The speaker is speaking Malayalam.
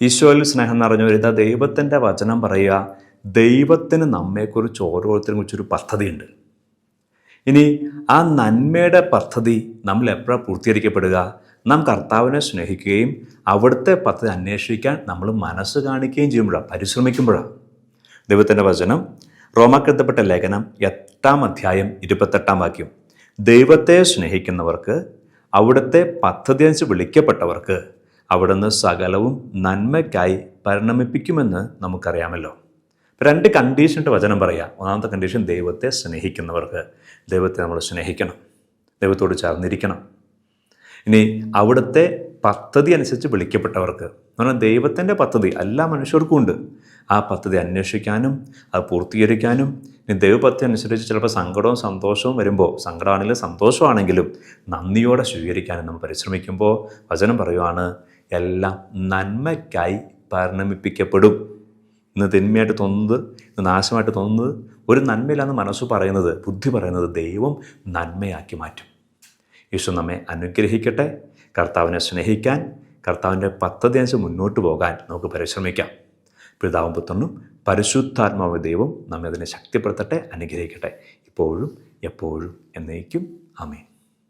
ഈശോയിൽ സ്നേഹം നിറഞ്ഞു വരുന്ന ദൈവത്തിന്റെ വചനം പറയുക ദൈവത്തിന് നമ്മെക്കുറിച്ച് ഓരോരുത്തരും കുറിച്ചൊരു പദ്ധതിയുണ്ട്. ഇനി ആ നന്മയുടെ പദ്ധതി നമ്മൾ എപ്പോഴാണ് പൂർത്തീകരിക്കപ്പെടുക? നാം കർത്താവിനെ സ്നേഹിക്കുകയും അവിടുത്തെ പദ്ധതി അന്വേഷിക്കാൻ നമ്മൾ മനസ്സ് കാണിക്കുകയും ചെയ്യുമ്പോഴാണ് പരിശ്രമിക്കുമ്പോഴാണ് ദൈവത്തിന്റെ വചനം റോമാക്കെഴുതപ്പെട്ട ലേഖനം എട്ടാം അധ്യായം ഇരുപത്തെട്ടാം വാക്യം. ദൈവത്തെ സ്നേഹിക്കുന്നവർക്ക് അവിടുത്തെ പദ്ധതി അനുസരിച്ച് വിളിക്കപ്പെട്ടവർക്ക് അവിടുന്ന് സകലവും നന്മയ്ക്കായി പരിണമിപ്പിക്കുമെന്ന് നമുക്കറിയാമല്ലോ. രണ്ട് കണ്ടീഷന്റെ വചനം പറയാം. ഒന്നാമത്തെ കണ്ടീഷൻ ദൈവത്തെ സ്നേഹിക്കുന്നവർക്ക്. ദൈവത്തെ നമ്മൾ സ്നേഹിക്കണം. ദൈവത്തോട് ചേർന്നിരിക്കണം. ഇനി അവിടുത്തെ പദ്ധതി അനുസരിച്ച് വിളിക്കപ്പെട്ടവർക്ക്. എന്ന് പറഞ്ഞാൽ ദൈവത്തിന്റെ പദ്ധതി. എല്ലാ മനുഷ്യർക്കും ഉണ്ട്. ആ പദ്ധതി അന്വേഷിക്കാനും അത് പൂർത്തീകരിക്കാനും ഇനി ദൈവപദ്ധതി അനുസരിച്ച് ചിലപ്പോൾ സങ്കടവും സന്തോഷവും വരുമ്പോൾ സങ്കടമാണെങ്കിലും സന്തോഷമാണെങ്കിലും നന്ദിയോടെ സ്വീകരിക്കാനും നമ്മൾ പരിശ്രമിക്കുമ്പോൾ വചനം പറയുവാണ് എല്ലാം നന്മയ്ക്കായി പരിണമിപ്പിക്കപ്പെടും. ഇന്ന് തിന്മയായിട്ട് തോന്നുന്നത് ഇന്ന് നാശമായിട്ട് തോന്നുന്നത് ഒരു നന്മയില്ലാന്ന് മനസ്സ് പറയുന്നത് ബുദ്ധി പറയുന്നത് ദൈവം നന്മയാക്കി മാറ്റും. യേശു നമ്മെ അനുഗ്രഹിക്കട്ടെ കർത്താവിനെ സ്നേഹിക്കാൻ കർത്താവിന്റെ പദ്ധതി അനുസരിച്ച് മുന്നോട്ട് പോകാൻ നമുക്ക് പരിശ്രമിക്കാം. പിതാവും പുത്രനും പരിശുദ്ധാത്മാവ് ദൈവം നമ്മെ അതിനെ ശക്തിപ്പെടുത്തട്ടെ അനുഗ്രഹിക്കട്ടെ. ഇപ്പോഴും എപ്പോഴും എന്നേക്കും. ആമേൻ.